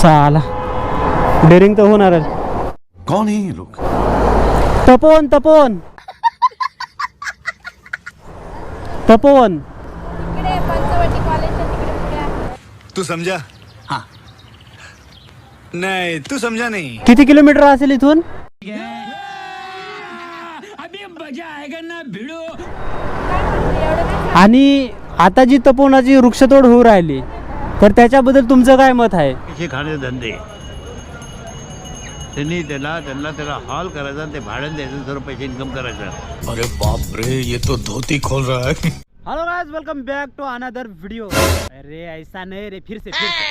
साला। डेअरिंग तर होणारच कौन है ये लोग? तपोवन तपोवन. तपोवन. तिकडे पंचवटी कॉलेजच्या तिकडे पुढे आहे. तू समझा? हाँ। नहीं तू समझा नहीं. किती किलोमीटर असेल इथून? आणि आता जी तपोवनाची वृक्षतोड होऊ राहिली तर त्याच्याबद्दल तुमचं काय मत आहे? पैसे खाण्याचे धंदे. त्यांनी त्याला त्यांना त्याला हॉल करायचा ते भाड्याने द्यायचं सर्व पैसे इन्कम करायचं. अरे बाप रे ये तो धोती खोल रहा है. Hello guys welcome back to another video अरे ऐसा नहीं रे फिर से फिर से.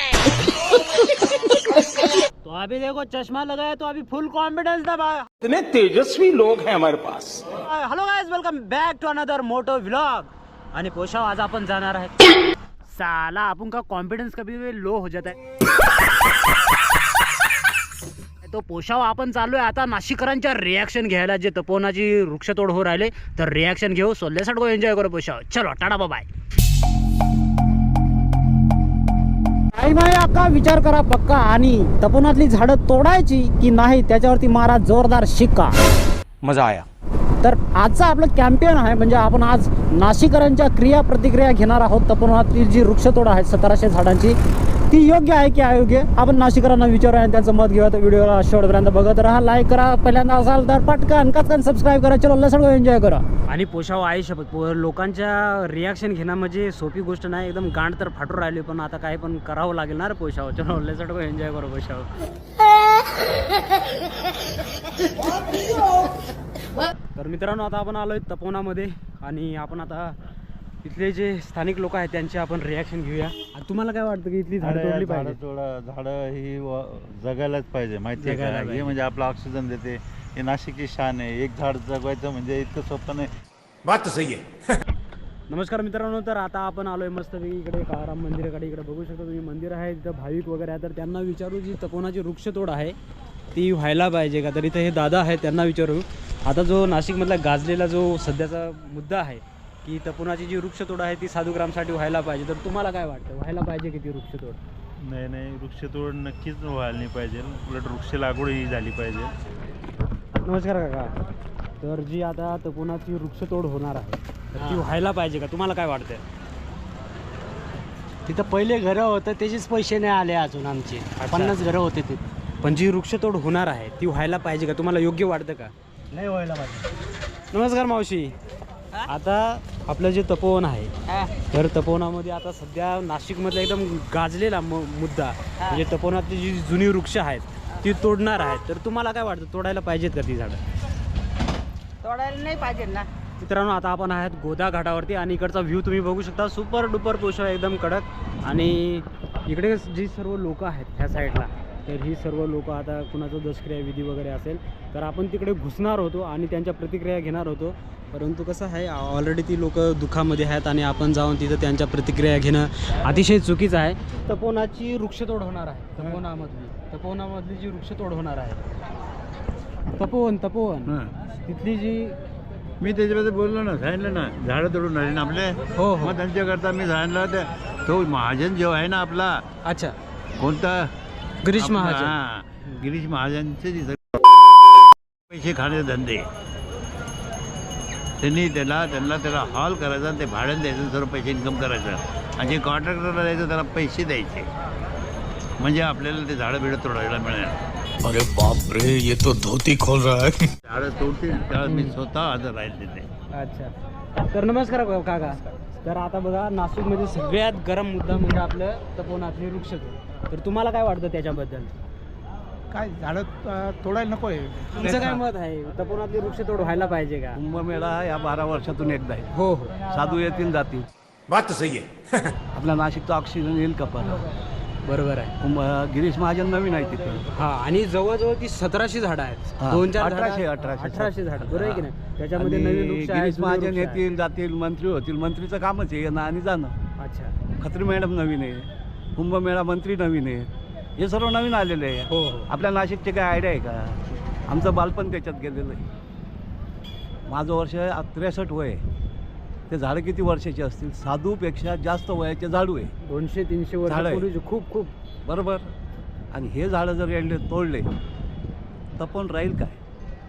तो अभी देखो चश्मा लगाया तो अभी फुल कॉन्फिडेंस दबा इतने तेजस्वी लोग हैं हमारे pass. Hello guys welcome back to another moto vlog आणि पोशाव आज आपण जाणार आहे. साला आपण का कॉन्फिडन्स कभी भी लो हो जाता है। तो पोशाव आपण चालू आहे आता नाशिकरांच्या रिॲक्शन घ्यायला जे तपोवनाची वृक्षतोड हो राहिले तर रिॲक्शन घेऊ. सोल्लेसाठी गो एन्जॉय करू पोशाव. चलो टाटा बाय नाही अक्का विचार करा पक्का. आणि तपोवनातली झाडं तोडायची की नाही त्याच्यावरती मारा जोरदार शिक्का. मजा आया. तर आजचा आपलं कॅम्पेन आहे म्हणजे आपण आज नाशिकरांच्या क्रिया प्रतिक्रिया घेणार आहोत. तपोवनातली जी वृक्षतोड आहे सतराशे झाडांची ती योग्य आहे की अयोग्य? आपण नाशिकरांना विचारूया आणि त्यांचं मत घेऊया. तर व्हिडिओला शेवटपर्यंत बघत राहा लाईक करा पहिल्यांदा असाल तर पटकन कटकन सबस्क्राईब करा चलो लसण एन्जॉय करा. आणि पोशाव आहे शपथ. पो- लोकांच्या रिॲक्शन घेणं म्हणजे सोपी गोष्ट नाही एकदम गांड तर फाटून राहिली पण आता काही पण करावं लागेल ना रे पोशाव चलो लसण एन्जॉय करू पोशाव तर मित्रांनो आता आपण आलोय तपोवनामध्ये आणि आपण आता इथले जे स्थानिक लोक आहेत त्यांचे आपण रिॲक्शन घेऊया. तुम्हाला काय वाटतं की इथली झाडं तोडली झाडं पाहिजे तोडा झाडं ही व- जगायलाच पाहिजे माहिती आहे जगायला का पाहिजे. हे म्हणजे आपलं ऑक्सिजन देते हे नाशिकची शान आहे एक झाड जगवायचं म्हणजे इतकं सोपं नाही. बात तो सही है नमस्कार मित्रांनो तर आता आपण आलोय मस्तपैकी इकडे काळाराम मंदिराकडे. इकडे बघू शकता तुम्ही मंदिर आहे तिथं भाविक वगैरे आहे. तर त्यांना विचारू जी तपोवनाची वृक्षतोड आहे ती व्हायला पाहिजे का? तर इथं हे दादा आहेत त्यांना विचारू. आता जो नाशिकमधला गाजलेला जो सध्याचा मुद्दा आहे की तपोवनाची जी वृक्षतोड आहे ती साधुग्रामसाठी व्हायला पाहिजे. तर तुम्हाला काय वाटतं? व्हायला पाहिजे की ती वृक्षतोड? नाही नाही. वृक्षतोड नक्कीच व्हायला नाही पाहिजे. उलट वृक्ष लागवड ही झाली पाहिजे. नमस्कार काका. तर जी आता तपोवनाची वृक्षतोड होणार आहे तर ती व्हायला पाहिजे का? तुम्हाला काय वाटतं तिथं पहिले घरं होतं त्याचेच पैसे नाही आले अजून आमचे. पन्नास घरं होते ते पण जी वृक्षतोड होणार आहे ती व्हायला पाहिजे का? तुम्हाला योग्य वाटतं का? नाही व्हायला पाहिजे. नमस्कार मावशी. आता आपलं जे तपोवन आहे तर तपोवनामध्ये आता सध्या नाशिकमधला एकदम गाजलेला मु- मुद्दा. म्हणजे तपोवनातली जी जुनी वृक्ष आहेत ती तोडणार आहेत. तर तुम्हाला काय वाटतं तोडायला पाहिजेत का ती झाडं? तोडायला नाही पाहिजे ना. मित्रांनो आता आपण आहेत गोदा घाटावरती आणि इकडचा व्ह्यू तुम्ही बघू शकता. सुपर डुपर पोषण एकदम कडक आणि इकडे जी सर्व लोक आहेत ह्या साईडला तर ही सर्व लोक आता कुणाचं दशक्रिया विधी वगैरे असेल तर आपण तिकडे घुसणार होतो आणि त्यांच्या प्रतिक्रिया घेणार होतो. परंतु कसं आहे ऑलरेडी ती लोक दुःखामध्ये आहेत आणि आपण जाऊन तिथं त्यांच्या प्रतिक्रिया घेणं अतिशय चुकीचं आहे. तपोवनाची वृक्षतोड होणार आहे. तपोवनामधली तपोवनामधली जी वृक्षतोड होणार आहे. तपोवन तपोवन. तिथली जी मी त्याच्याबद्दल बोललो ना सांगितलं ना झाडं तोडून राहिले ना आपले. हो हो. मग त्यांच्याकरता मी सांगितलं ते तो महाजन जो आहे ना आपला अच्छा. कोणता गिरीश आपला- महाजन. हा, गिरीश महाजनचे तिथं पैसे खाण्याचे धंदे. त्यांनी त्याला त्यांना त्याला हॉल करायचा आणि ते भाड्याने द्यायचं सर्व पैसे इन्कम करायचं. आणि जे कॉन्ट्रॅक्टरला द्यायचं त्याला पैसे द्यायचे. म्हणजे आपल्याला ते झाडं बिडं तोडायला मिळेल अरे बाप रे ये तो धोती खोल रहा है. झाडं तोडतील त्यावेळेस मी स्वतः हजर राहील तिथे. अच्छा. तर नमस्कार का- काका. तर आता बघा नाशिकमध्ये सगळ्यात गरम मुद्दा म्हणजे आपलं तपोवनातली वृक्षतोड तर तुम्हाला काय वाटतं त्याच्याबद्दल? काय झाडं तोडायला नको आहे. तुमचं काय मत आहे? तपोवनातली वृक्षतोड व्हायला पाहिजे का? कुंभमेळा या बारा वर्षातून एकदा आहे. हो हो. साधू येतील जातील. बात तो सही है आपल्या नाशिकचं ऑक्सिजन येईल का परत? बरोबर आहे. कुंभ गिरीश महाजन नवीन आहे तिथे. हा आणि जवळजवळ ती सतराशे झाडं आहेत. हा, दोन चार अठराशे, झाडं- अठराशे. अठराशे झाडं बरोबर आहे की नाही? आणि त्याच्यामध्ये नवीन वृक्ष आहेत, गिरीश जुने महाजन वृक्ष आहेत. येतील जातील मंत्री होतील. मंत्रीचं कामच आहे येणं आणि जाणं. अच्छा. खत्री मॅडम नवीन आहे कुंभमेळा मंत्री नवीन आहे. हे सर्व नवीन आलेले आहे. हो हो. आपल्या नाशिकचे काय आयडिया आहे का? आमचं बालपण त्याच्यात गेलेलं आहे. माझं वर्ष त्रेसष्ट वय आहे. ते झाडं किती वर्षाची असतील? साधूपेक्षा जास्त वयाचे झाडू आहे. दोनशे तीनशे झाडं आहे. वर्षापूर्वीचे खूप खूप. बरोबर. आणि हे झाडं जर एवढे तोडले तर पण राहील काय?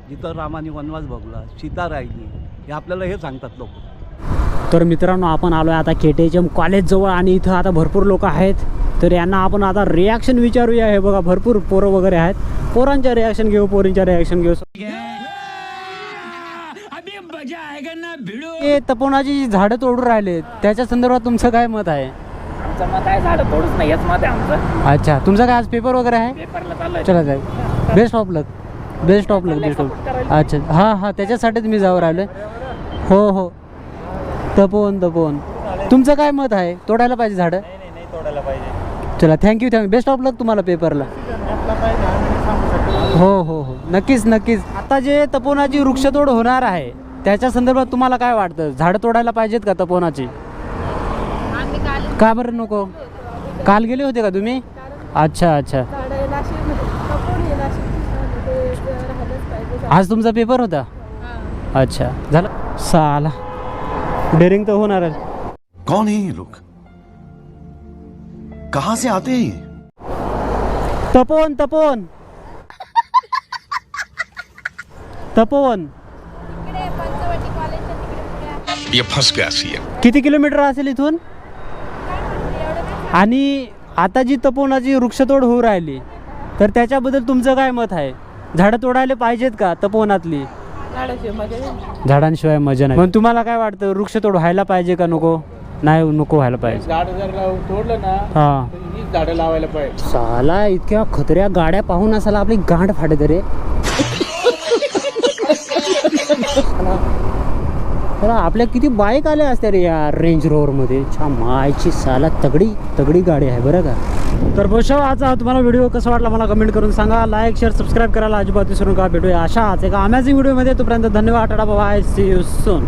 जिथं रामाने वनवास भोगला सीता राहिली हे आपल्याला हे सांगतात लोक. तर मित्रांनो आपण आलो आहे आता के टी एच एम कॉलेजजवळ आणि इथं आता भरपूर लोक आहेत. तर यांना आपण आता रिॲक्शन विचारूया. हे बघा भरपूर पोरं वगैरे आहेत. पोरांच्या रिॲक्शन घेऊ पोरींच्या रिॲक्शन घेऊ. हे तपोनाची जी झाडं तोडून राहिले त्याच्या संदर्भात तुमचं काय मत आहे? आमचं मत आहे झाडं तोडूच नाही हेच मत आहे आमचं. अच्छा तुमचा काय आज पेपर वगैरे आहे? पेपरला चालू चला जाऊ. Best of luck best of luck best of अच्छा हां हां त्याच्यासाठीच मी जाऊ राहिलो हो हो. तपोवन तपोवन. तुमचं काय मत आहे? तोडायला पाहिजे झाडं? चला thank you thank you best of luck तुम्हाला पेपरला हो हो हो. नक्कीच नक्कीच. आता जे तपोनाची वृक्षतोड होणार आहे त्याच्या संदर्भात तुम्हाला काय वाटतं? झाडं तोडायला पाहिजेत का तपोनाची का बरं नको? काल गेले होते का तुम्ही? अच्छा अच्छा. आज तुमचा पेपर होता? अच्छा. झालं. साला. डेअरिंग तर होणारच कौन है ये लोग? कहां से आते हैं ये? तपोवन तपोवन. तपोवन तिकडे पंचवटी कॉलेजच्या तिकडे पुढे आहे. ये फंस गया सीएम किती किलोमीटर असेल इथून? आणि आता जी तपोवनाची वृक्षतोड होऊ राहिली तर त्याच्याबद्दल तुमचं काय मत आहे? झाडं तोडायला पाहिजेत का तपोवनातली. झाडांशिवाय मजा नाही. पण तुम्हाला काय वाटतं वृक्षतोड व्हायला पाहिजे का नको? नाही नको व्हायला पाहिजे. झाड जर लाव- तोडलं ना हां. तर हीच झाडं लावायला पाहिजे. साला इतक्या खतऱ्या गाड्या पाहून असाला आपली गांड फाटत रे. तर आपल्या किती बाईक आल्या असत्या रे या रेंज रोवरमध्ये छा मायची साला तगडी तगडी गाडी आहे बरं का? तर बसव आज तुम्हाला व्हिडिओ कसा वाटला मला कमेंट करून सांगा. लाईक शेअर सबस्क्राईब करायला अजिबात विसरू नका. भेटूया अशाच एका अमेझिंग व्हिडिओमध्ये तोपर्यंत धन्यवाद. Tata bye see you soon